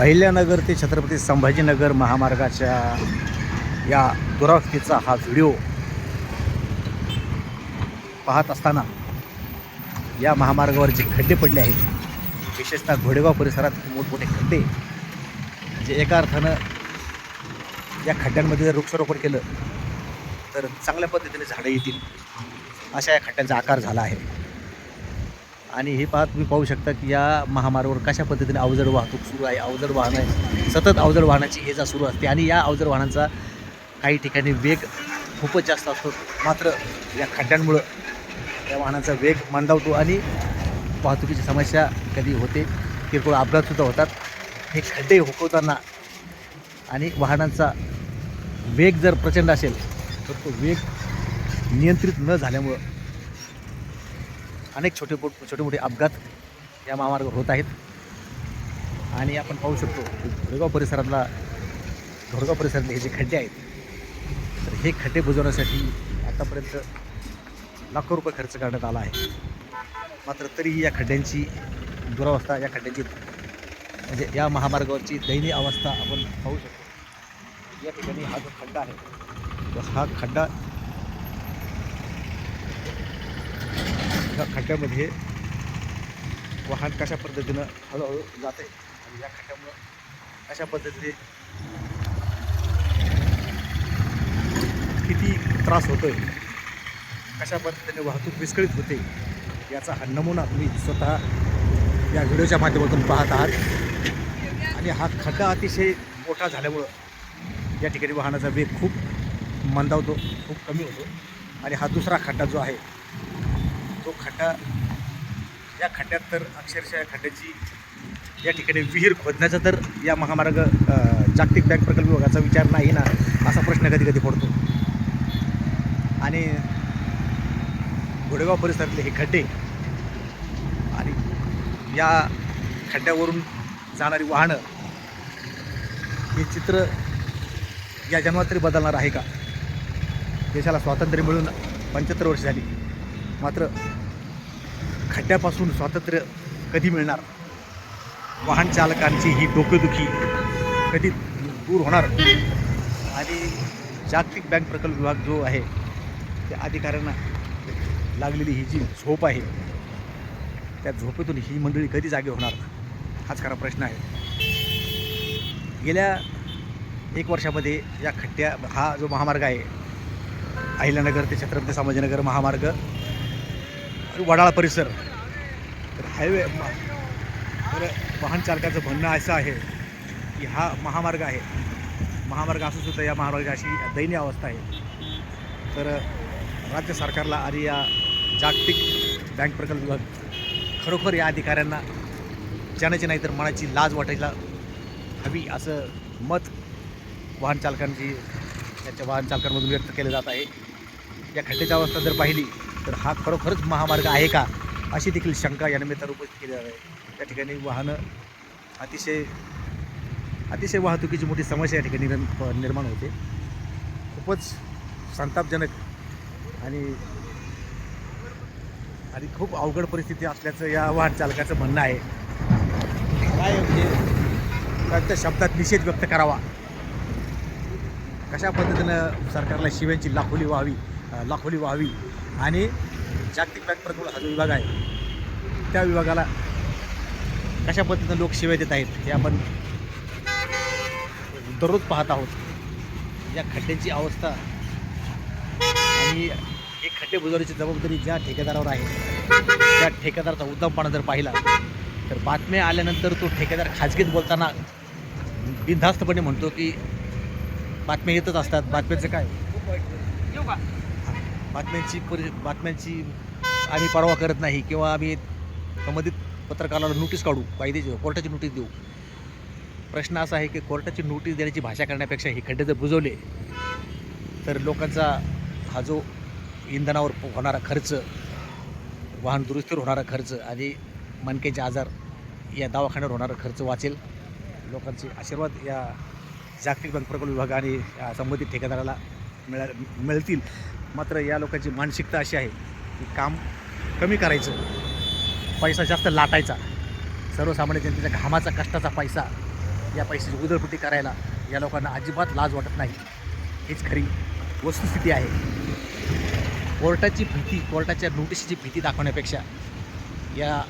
अहिल्यानगर ते छत्रपती संभाजीनगर महामार्गाच्या या दुरावस्थेचा हा व्हिडिओ पाहत असताना या महामार्गावर जे खड्डे पडले आहेत विशेषतः घोडेगाव परिसरात मोठमोठे खड्डे जे एका अर्थानं या खड्ड्यांमध्ये जर वृक्षारोपण केलं तर चांगल्या पद्धतीने झाडं येतील. अशा या खड्ड्यांचा आकार झाला आहे. आणि हे पाहत तुम्ही पाहू शकता की या महामार्गावर कशा पद्धतीने अवजड वाहतूक सुरू आहे अवजड वाहन आहे सतत अवजड वाहनाची ये जा सुरू असते आणि या अवजड वाहनांचा काही ठिकाणी वेग खूपच जास्त असतो. मात्र या खड्ड्यांमुळं या वाहनाचा वेग मंदावतो आणि वाहतुकीची समस्या कधी होते किरकोळ अपघातसुद्धा होतात. हे खड्डे हुकवताना आणि वाहनांचा वेग जर प्रचंड असेल तर तो वेग नियंत्रित न झाल्यामुळं अनेक छोटे पोट छोटे मोठे अपघात या महामार्गावर होत आहेत. आणि आपण पाहू शकतो की परिसरातला घोडगाव परिसरातले हे जे खड्डे आहेत तर हे खड्डे बुजवण्यासाठी आतापर्यंत लाखो रुपये खर्च करण्यात आला आहे. मात्र तरीही या खड्ड्यांची दुरावस्था या खड्ड्यांची म्हणजे या महामार्गावरची दयनीय अवस्था आपण पाहू शकतो. या ठिकाणी हा जो खड्डा आहे तो हा खड्डा या खड्ड्यामध्ये वाहन कशा पद्धतीनं हळूहळू जाते आणि या खड्ड्यामुळं अशा पद्धतीने किती त्रास होतोय कशा पद्धतीने वाहतूक विस्कळीत होते याचा हा नमुना तुम्ही स्वतः या व्हिडिओच्या माध्यमातून पाहत आहात. आणि हा खड्डा अतिशय मोठा झाल्यामुळं या ठिकाणी वाहनाचा वेग खूप मंदावतो खूप कमी होतो. आणि हा दुसरा खड्डा जो आहे तो खड्डा या खड्ड्यात तर अक्षरशः या खड्ड्याची या ठिकाणी विहीर खोदण्याचा तर या महामार्ग जागतिक बँक प्रकल्प विभागाचा विचार नाही ना असा प्रश्न कधी कधी पडतो. आणि घोडेगाव परिसरातले हे खड्डे आणि या खड्ड्यावरून जाणारी वाहनं हे चित्र या जन्मात तरी बदलणार आहे का? देशाला स्वातंत्र्य मिळून पंच्याहत्तर वर्ष झाली. मात्र खड्ड्यापासून स्वातंत्र्य कधी मिळणार? वाहन चालकांची ही डोकेदुखी कधी दूर होणार? आणि जागतिक बँक प्रकल्प विभाग जो आहे त्या अधिकाऱ्यांना लागलेली ही जी झोप आहे त्या झोपेतून ही मंडळी कधी जागे होणार? हाच खरा प्रश्न आहे. गेल्या एक वर्षामध्ये या खड्ड्या हा जो महामार्ग आहे अहिल्यानगर ते छत्रपती संभाजीनगर महामार्ग वडाळा परिसर. तर हायवे तर वाहन चालकाचं म्हणणं असं आहे की हा महामार्ग आहे. महामार्ग असून सुद्धा या महामार्गाची दयनीय अवस्था आहे. तर राज्य सरकारला आणि या जागतिक बँक प्रकल्प विभाग खरोखर या अधिकाऱ्यांना ज्यानाची नाही तर मनाची लाज वाटायला हवी असं मत वाहन चालकांची त्याच्या वाहन चालकांमधून व्यक्त केलं जात आहे. या खड्ड्याची अवस्था जर पाहिली तर हा खरोखरच महामार्ग आहे का? अशी देखील शंका या निमित्तानं उपस्थित केली आहे. त्या ठिकाणी वाहनं अतिशय अतिशय वाहतुकीची मोठी समस्या या ठिकाणी निर्माण होते. खूपच संतापजनक आणि आणि खूप अवघड परिस्थिती असल्याचं या वाहन चालकाचं म्हणणं आहे. काय म्हणजे त्यांच्या शब्दात निषेध व्यक्त करावा? कशा पद्धतीनं सरकारला शिव्यांची लाखोली व्हावी लाखोली व्हावी? आणि जागतिक बँक प्रकल्प हा जो विभाग आहे त्या विभागाला कशा पद्धतीनं लोक सेवा देत आहेत हे आपण दररोज पाहत आहोत. या खड्ड्यांची अवस्था आणि हे खड्डे बुजवण्याची जबाबदारी ज्या ठेकेदारावर आहे त्या ठेकेदाराचा उद्दामपणा जर पाहिला तर बातम्या आल्यानंतर तो ठेकेदार खाजगीत बोलताना बिनधास्तपणे म्हणतो की बातम्या येतच असतात. बातम्याचं काय? बातम्यांची परि बातम्यांची आम्ही परवा करत नाही किंवा आम्ही संबंधित पत्रकाराला नोटीस काढू कायद्याची कोर्टाची नोटीस देऊ. प्रश्न असा आहे की कोर्टाची नोटीस देण्याची भाषा करण्यापेक्षा हे खड्डे जर बुजवले तर लोकांचा हा जो इंधनावर होणारा खर्च वाहन दुरुस्तीवर होणारा खर्च आणि मनकेचे आजार या दवाखान्यावर होणारा खर्च वाचेल. लोकांचे आशीर्वाद या जागतिक बँक प्रकल्प विभाग आणि संबंधित ठेकेदाराला मिळा मिळतील. मात्र या लोकांची मानसिकता अशी आहे की काम कमी करायचं पैसा जास्त लाटायचा सर्वसामान्य जनतेच्या घामाचा कष्टाचा पैसा या पैशाची उदळपुटी करायला या लोकांना अजिबात लाज वाटत नाही. हीच खरी वस्तुस्थिती आहे. कोर्टाची भीती कोर्टाच्या नोटिशीची भीती दाखवण्यापेक्षा या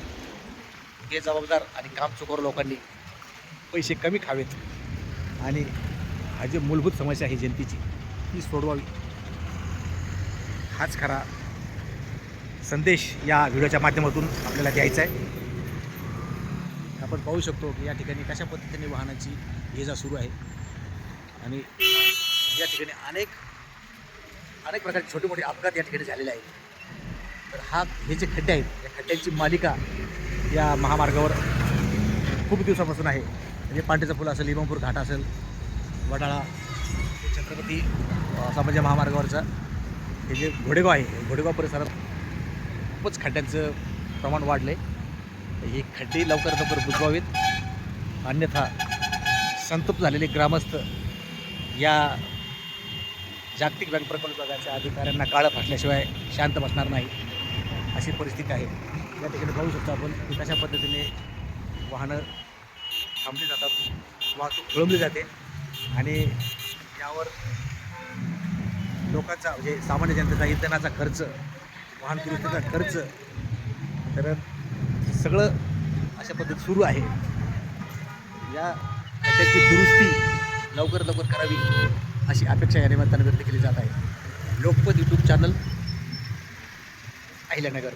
बेजबाबदार आणि कामचुकोर लोकांनी पैसे कमी खावेत आणि हा जी मूलभूत समस्या आहे जनतेची ती सोडवावी. हाच खरा संदेश या व्हिडिओच्या माध्यमातून आपल्याला द्यायचा आहे. आपण पाहू शकतो की या ठिकाणी कशा पद्धतीने वाहनाची ये जा सुरू आहे. आणि या ठिकाणी अनेक अनेक प्रकारचे छोटे मोठे अपघात या ठिकाणी झालेले आहेत. तर हा हे जे खड्डे आहेत या खड्ड्यांची मालिका या महामार्गावर खूप दिवसापासून आहे. म्हणजे पांढरीचा फुल असेल इमामपूर घाट असेल वडाळा छत्रपती अ, संभाजी महामार्गावरचा. हे जे घोडेगाव आहे घोडेगाव परिसरात खूपच खड्ड्यांचं प्रमाण वाढलं आहे हे खड्डे लवकर लवकर बुजवावेत. अन्यथा संतप्त झालेले ग्रामस्थ या जागतिक बँक प्रकल्प विभागाच्या अधिकाऱ्यांना काळं फाटल्याशिवाय शांत बसणार नाही. अशी परिस्थिती आहे. या ठिकाणी पाहू शकतो आपण की कशा पद्धतीने वाहनं थांबली जातात वाहतूक खोळंबली जाते आणि यावर लोकांचा म्हणजे सामान्य जनतेचा इंधनाचा खर्च वाहन दुरुस्तीचा खर्च. तर सगळं अशा पद्धत सुरू आहे. या त्याची दुरुस्ती लवकर लवकर करावी अशी अपेक्षा या निमित्तानं व्यक्त केली जात आहे. Lokmat YouTube channel Ahilyanagar.